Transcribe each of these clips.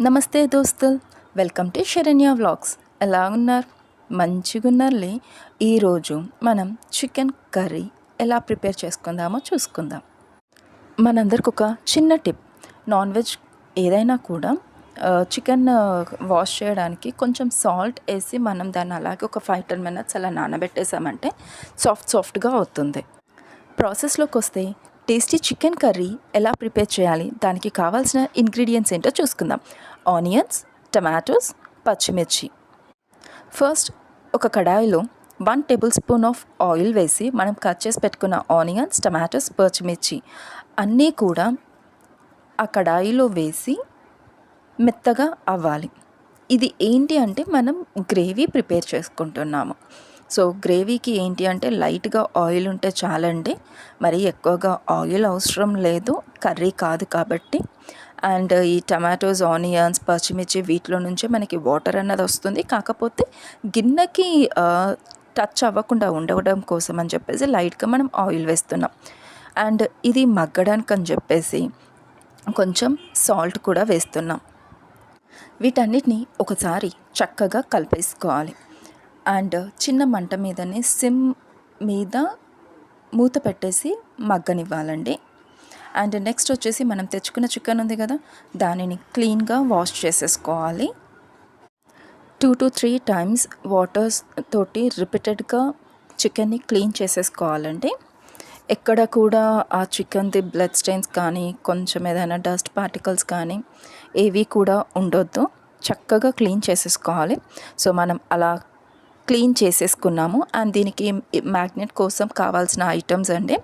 నమస్తే దోస్తులు welcome to Saranya vlogs. ఎలా ఉన్నారు? మంచిగా ఉన్నారులే ఈరోజు మనం చికెన్ కర్రీ ఎలా ప్రిపేర్ చేసుకుందామో చూసుకుందాం. మనందరికి ఒక చిన్న టిప్. నాన్ వెజ్ ఏదైనా కూడా చికెన్ వాష్ చేయడానికి కొంచెం సాల్ట్ వేసి మనం దాన్ని అలాగే ఒక ఫైవ్ టెన్ మినిట్స్ అలా నానబెట్టేసామంటే సాఫ్ట్ సాఫ్ట్గా అవుతుంది. ప్రాసెస్లోకి వస్తే టేస్టీ చికెన్ కర్రీ ఎలా ప్రిపేర్ చేయాలి? దానికి కావాల్సిన ఇంగ్రీడియంట్స్ ఏంటో చూసుకుందాం. ఆనియన్స్ టమాటోస్ పచ్చిమిర్చి. ఫస్ట్ ఒక కడాయిలో one tablespoon of oil వేసి మనం కట్ చేసి పెట్టుకున్న ఆనియన్స్ టమాటోస్ పచ్చిమిర్చి అన్నీ కూడా ఆ కడాయిలో వేసి మెత్తగా అవ్వాలి. ఇది ఏంటి అంటే మనం గ్రేవీ ప్రిపేర్ చేసుకుంటున్నాము. సో గ్రేవీకి ఏంటి అంటే లైట్గా ఆయిల్ ఉంటే చాలండి. మరి ఎక్కువగా ఆయిల్ అవసరం లేదు కర్రీ కాదు కాబట్టి. అండ్ ఈ టమాటోస్ ఆనియన్స్ పచ్చిమిర్చి వీటిలో నుంచే మనకి వాటర్ అన్నది వస్తుంది. కాకపోతే గిన్నెకి టచ్ అవ్వకుండా ఉండవడం కోసం అని చెప్పేసి లైట్గా మనం ఆయిల్ వేస్తున్నాం. అండ్ ఇది మగ్గడానికి అని చెప్పేసి కొంచెం సాల్ట్ కూడా వేస్తున్నాం. వీటన్నిటిని ఒకసారి చక్కగా కలిపేసుకోవాలి. అండ్ చిన్న మంట మీదనే సిమ్ మీద మూత పెట్టేసి మగ్గనివ్వాలండి. అండ్ నెక్స్ట్ వచ్చేసి మనం తెచ్చుకున్న చికెన్ ఉంది కదా దానిని క్లీన్గా వాష్ చేసేసుకోవాలి. Two to three times waters తోటి రిపీటెడ్గా చికెన్ని క్లీన్ చేసేసుకోవాలండి. ఎక్కడ కూడా ఆ చికెన్ది బ్లడ్ స్టెయిన్స్ కానీ కొంచెం ఏదైనా డస్ట్ పార్టికల్స్ కానీ ఏవి కూడా ఉండొద్దు. చక్కగా క్లీన్ చేసేసుకోవాలి. సో మనం అలా క్లీన్ చేసేసుకున్నాము. అండ్ దీనికి మ్యాగ్నెట్ కోసం కావాల్సిన ఐటమ్స్ అండి.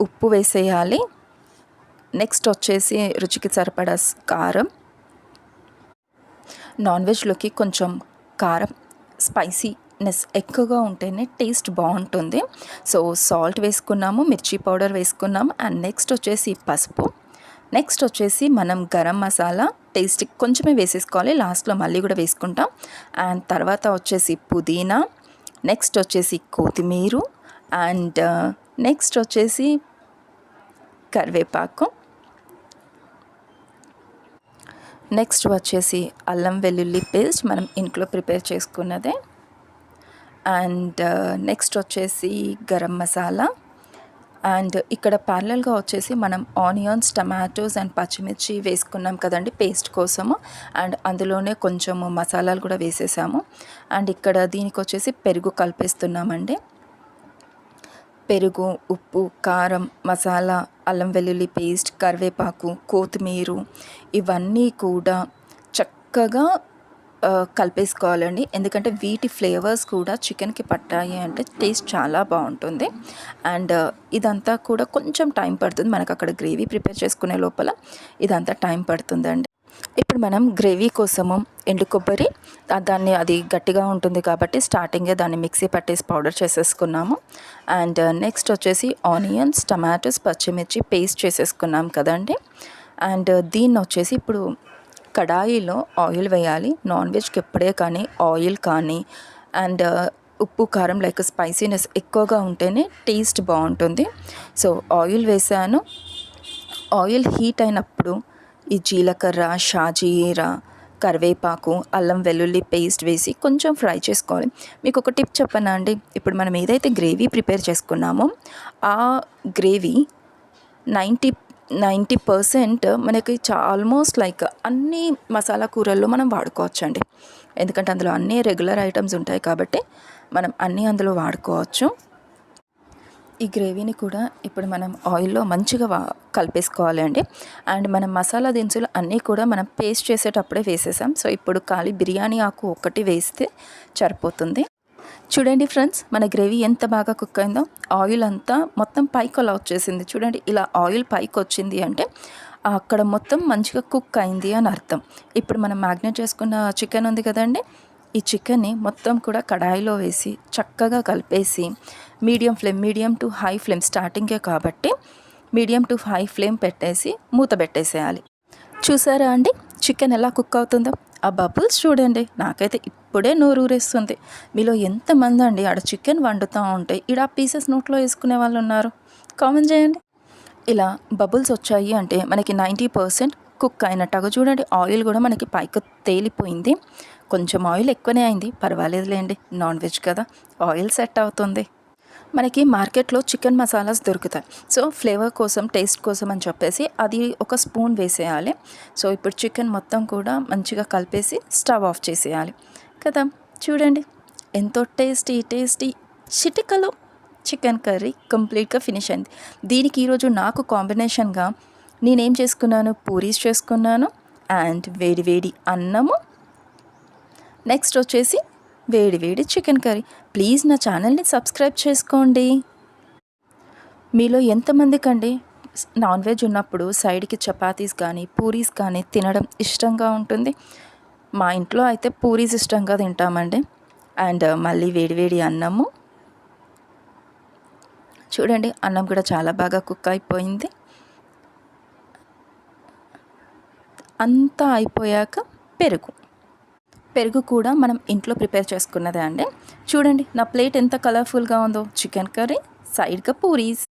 ఉప్పు వేసేయాలి. నెక్స్ట్ వచ్చేసి రుచికి సరిపడా కారం. నాన్ వెజ్లోకి కొంచెం కారం స్పైసీనెస్ ఎక్కువగా ఉంటేనే టేస్ట్ బాగుంటుంది. సో సాల్ట్ వేసుకున్నాము మిర్చి పౌడర్ వేసుకున్నాము. అండ్ నెక్స్ట్ వచ్చేసి పసుపు. నెక్స్ట్ వచ్చేసి మనం గరం మసాలా టేస్ట్ కొంచెమే వేసేసుకోవాలి. లాస్ట్లో మళ్ళీ కూడా వేసుకుంటాం. అండ్ తర్వాత వచ్చేసి పుదీనా. నెక్స్ట్ వచ్చేసి కొత్తిమీర. అండ్ నెక్స్ట్ uh, వచ్చేసి కరివేపాకు. నెక్స్ట్ వచ్చేసి అల్లం వెల్లుల్లి పేస్ట్ మనం ఇంట్లో ప్రిపేర్ చేసుకున్నదే. అండ్ నెక్స్ట్ uh, వచ్చేసి గరం మసాలా. అండ్ ఇక్కడ ప్యారలల్గా వచ్చేసి మనం ఆనియన్స్ టమాటోస్ అండ్ పచ్చిమిర్చి వేసుకున్నాం కదండి పేస్ట్ కోసము. అండ్ అందులోనే కొంచెము మసాలాలు కూడా వేసేసాము. అండ్ ఇక్కడ దీనికి వచ్చేసి పెరుగు కలిపేస్తున్నామండి. పెరుగు ఉప్పు కారం మసాలా అల్లం వెల్లుల్లి పేస్ట్ కరివేపాకు కొత్తిమీర ఇవన్నీ కూడా చక్కగా కలిపేసుకోవాలండి. ఎందుకంటే వీటి ఫ్లేవర్స్ కూడా చికెన్కి పట్టాయి అంటే టేస్ట్ చాలా బాగుంటుంది. అండ్ ఇదంతా కూడా కొంచెం టైం పడుతుంది. మనకు అక్కడ గ్రేవీ ప్రిపేర్ చేసుకునే లోపల ఇదంతా టైం పడుతుందండి. ఇప్పుడు మనం గ్రేవీ కోసము ఎండు కొబ్బరి దాన్ని అది గట్టిగా ఉంటుంది కాబట్టి స్టార్టింగే దాన్ని మిక్సీ పట్టేసి పౌడర్ చేసేసుకున్నాము. అండ్ నెక్స్ట్ వచ్చేసి ఆనియన్స్ టమాటోస్ పచ్చిమిర్చి పేస్ట్ చేసేసుకున్నాం కదండి. అండ్ దీన్ని వచ్చేసి ఇప్పుడు కడాయిలో ఆయిల్ వేయాలి. నాన్ వెజ్కి ఎప్పుడే కానీ ఆయిల్ కానీ అండ్ uh, ఉప్పు కారం లైక్ స్పైసీనెస్ ఎక్కువగా ఉంటేనే టేస్ట్ బాగుంటుంది. సో ఆయిల్ వేసాను. ఆయిల్ హీట్ అయినప్పుడు ఈ జీలకర్ర షాజీరా కరివేపాకు అల్లం వెల్లుల్లి పేస్ట్ వేసి కొంచెం ఫ్రై చేసుకోవాలి. మీకు ఒక టిప్ చెప్పనా అండి? ఇప్పుడు మనం ఏదైతే గ్రేవీ ప్రిపేర్ చేసుకున్నామో ఆ గ్రేవీ నైంటీ నైంటీ పర్సెంట్ మనకి ఆల్మోస్ట్ లైక్ అన్ని మసాలా కూరల్లో మనం వాడుకోవచ్చు అండి ఎందుకంటే అందులో అన్ని రెగ్యులర్ ఐటమ్స్ ఉంటాయి కాబట్టి మనం అన్నీ అందులో వాడుకోవచ్చు. ఈ గ్రేవీని కూడా ఇప్పుడు మనం ఆయిల్లో మంచిగా వా కలిపేసుకోవాలి అండి అండ్ మనం మసాలా దినుసులు అన్నీ కూడా మనం పేస్ట్ చేసేటప్పుడే వేసేసాం. సో ఇప్పుడు ఖాళీ బిర్యానీ ఆకు ఒక్కటి వేస్తే సరిపోతుంది. చూడండి ఫ్రెండ్స్ మన గ్రేవీ ఎంత బాగా కుక్ అయిందో ఆయిల్ అంతా మొత్తం పైకి అలా వచ్చేసింది. చూడండి ఇలా ఆయిల్ పైకి వచ్చింది అంటే అక్కడ మొత్తం మంచిగా కుక్ అయింది అని అర్థం. ఇప్పుడు మనం మ్యాగ్నేట్ చేసుకున్న చికెన్ ఉంది కదండి ఈ చికెన్ని మొత్తం కూడా కడాయిలో వేసి చక్కగా కలిపేసి medium flame medium to high flame స్టార్టింగే కాబట్టి మీడియం టు హై ఫ్లేమ్ పెట్టేసి మూత పెట్టేసేయాలి. చూసారా అండి? చికెన్ ఎలా కుక్ అవుతుందో? ఆ బబుల్స్ చూడండి. నాకైతే ఇప్పుడే నోరు ఊరేస్తుంది మీలో ఎంతమంది అండి ఆడ చికెన్ వండుతూ ఉంటే? ఈడ పీసెస్ నోట్లో వేసుకునే వాళ్ళు ఉన్నారు. కామెంట్ చేయండి. ఇలా బబుల్స్ వచ్చాయి అంటే మనకి నైంటీ పర్సెంట్ కుక్ అయినట్టుగా చూడండి ఆయిల్ కూడా మనకి పైకి తేలిపోయింది. కొంచెం ఆయిల్ ఎక్కువనే అయింది. పర్వాలేదులేండి. నాన్ వెజ్ కదా. ఆయిల్ సెట్ అవుతుంది. మనకి మార్కెట్లో చికెన్ మసాలాస్ దొరుకుతాయి. సో ఫ్లేవర్ కోసం టేస్ట్ కోసం అని చెప్పేసి అది ఒక స్పూన్ వేసేయాలి. సో ఇప్పుడు చికెన్ మొత్తం కూడా మంచిగా కలిపేసి స్టవ్ ఆఫ్ చేసేయాలి. కదా? చూడండి. ఎంతో టేస్టీ టేస్టీ చిటికలో చికెన్ కర్రీ కంప్లీట్గా ఫినిష్ అయింది. దీనికి ఈరోజు నాకు కాంబినేషన్గా నేనేం చేసుకున్నాను? పూరీస్ చేసుకున్నాను. అండ్ వేడి వేడి అన్నము. నెక్స్ట్ వచ్చేసి వేడి వేడి చికెన్ కర్రీ. ప్లీజ్ నా ఛానల్ని సబ్స్క్రైబ్ చేసుకోండి. మీలో ఎంతమందికి అండి నాన్ వెజ్ ఉన్నప్పుడు సైడ్కి చపాతీస్ కానీ పూరీస్ కానీ తినడం ఇష్టంగా ఉంటుంది. మా ఇంట్లో అయితే పూరీస్ ఇష్టంగా తింటామండి. అండ్ మళ్ళీ వేడివేడి అన్నము. చూడండి అన్నం కూడా చాలా బాగా కుక్ అయిపోయింది. అంతా అయిపోయాక పెరుగు. పెరుగు కూడా మనం ఇంట్లో ప్రిపేర్ చేసుకున్నదే అండి. చూడండి నా ప్లేట్ ఎంత కలర్ఫుల్గా ఉందో. చికెన్ కర్రీ సైడ్గా పూరీస్.